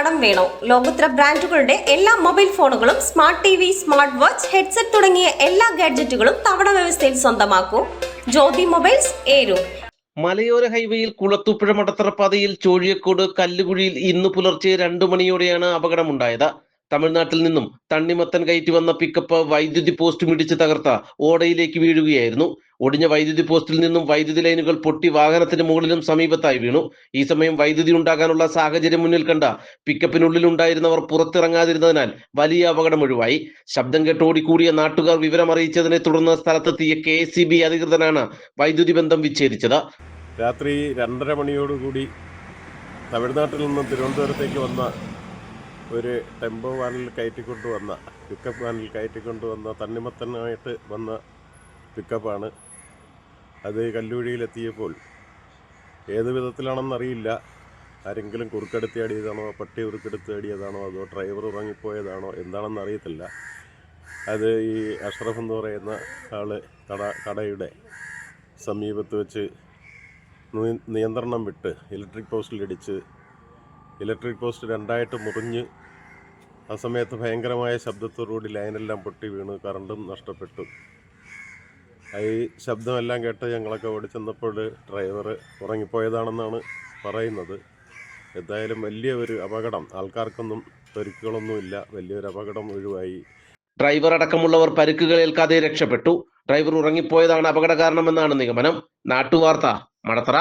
കടം വേണോ? ലോകോത്തര ബ്രാൻഡുകളുടെ എല്ലാ മൊബൈൽ ഫോണുകളും smart T V smart watch headset തുടങ്ങിയ എല്ലാ ഗാഡ്ജറ്റുകളും തവണ വ്യവസ്ഥയിൽ സ്വന്തമാക്കൂ. ജ്യോതി മൊബൈൽസ് ഏരൂർ മലയോര ഹൈവേയിൽ കുളത്തൂപ്പുഴ മടത്തറ പാതയിൽ ചോഴിയക്കോട് കല്ലുകുഴിയിൽ ഇന്ന് പുലർച്ചെ രണ്ടു മണിയോടെയാണ് അപകടമുണ്ടായത്. തമിഴ്നാട്ടിൽ നിന്നും തണ്ണിമത്തൻ കയറ്റി വന്ന പിക്കപ്പ് വൈദ്യുതി പോസ്റ്റ് മിടിച്ച് തകർത്ത ഓടയിലേക്ക് വീഴുകയായിരുന്നു. ഒടിഞ്ഞ വൈദ്യുതി പോസ്റ്റിൽ നിന്നും വൈദ്യുതി ലൈനുകൾ പൊട്ടി വാഹനത്തിന് മുകളിലും സമീപത്തായി വീണു. ഈ സമയം വൈദ്യുതി ഉണ്ടാകാനുള്ള സാഹചര്യം മുന്നിൽ കണ്ട പിക്കപ്പിനുള്ളിൽ ഉണ്ടായിരുന്നവർ പുറത്തിറങ്ങാതിരുന്നതിനാൽ വലിയ അപകടം ഒഴിവായി. ശബ്ദം കേട്ട് ഓടിക്കൂടിയ നാട്ടുകാർ വിവരം അറിയിച്ചതിനെ തുടർന്ന് സ്ഥലത്തെത്തിയ കെ എസ് അധികൃതരാണ് വൈദ്യുതി ബന്ധം വിച്ഛേദിച്ചത്. രാത്രി രണ്ടര മണിയോടുകൂടി തമിഴ്നാട്ടിൽ നിന്ന് തിരുവനന്തപുരത്തേക്ക് വന്ന ഒരു ടെമ്പോ വാനിൽ കയറ്റിക്കൊണ്ട് വന്ന പിക്കപ്പ് വാനിൽ കയറ്റിക്കൊണ്ട് വന്ന തണ്ണിമത്തനായിട്ട് വന്ന പിക്കപ്പാണ് അത് കല്ലുവഴിയിലെത്തിയപ്പോൾ ഏത് വിധത്തിലാണെന്നറിയില്ല ആരെങ്കിലും കുറുക്കെടുത്തിയാടിയതാണോ പട്ടി കുറുക്കെടുത്തിയാടിയതാണോ അതോ ഡ്രൈവർ ഉറങ്ങിപ്പോയതാണോ എന്താണെന്ന് അറിയത്തില്ല. അത് ഈ അഷ്റഫ് എന്ന് പറയുന്ന ആൾ കട കടയുടെ സമീപത്ത് വെച്ച് നിയന്ത്രണം വിട്ട് ഇലക്ട്രിക് പോസ്റ്റിലിടിച്ച് ഇലക്ട്രിക് പോസ്റ്റ് രണ്ടായിട്ട് മുറിഞ്ഞ് ആ സമയത്ത് ഭയങ്കരമായ ശബ്ദത്തോടുകൂടി ലൈനെല്ലാം പൊട്ടി വീണ് കറണ്ടും നഷ്ടപ്പെട്ടു. ഈ ശബ്ദമെല്ലാം കേട്ട് ഞങ്ങളൊക്കെ ഓടിച്ചെന്നപ്പോൾ ഡ്രൈവർ ഉറങ്ങിപ്പോയതാണെന്നാണ് പറയുന്നത്. എന്തായാലും വലിയ ഒരു അപകടം. ആൾക്കാർക്കൊന്നും പരിക്കുകളൊന്നുമില്ല. വലിയൊരു അപകടം ഒഴിവായി. ഡ്രൈവർ അടക്കമുള്ളവർ പരിക്കുകൾ ഏൽക്കാതെ രക്ഷപ്പെട്ടു. ഡ്രൈവർ ഉറങ്ങിപ്പോയതാണ് അപകട കാരണമെന്നാണ് നിഗമനം. നാട്ടുവാർത്ത മടത്തറ.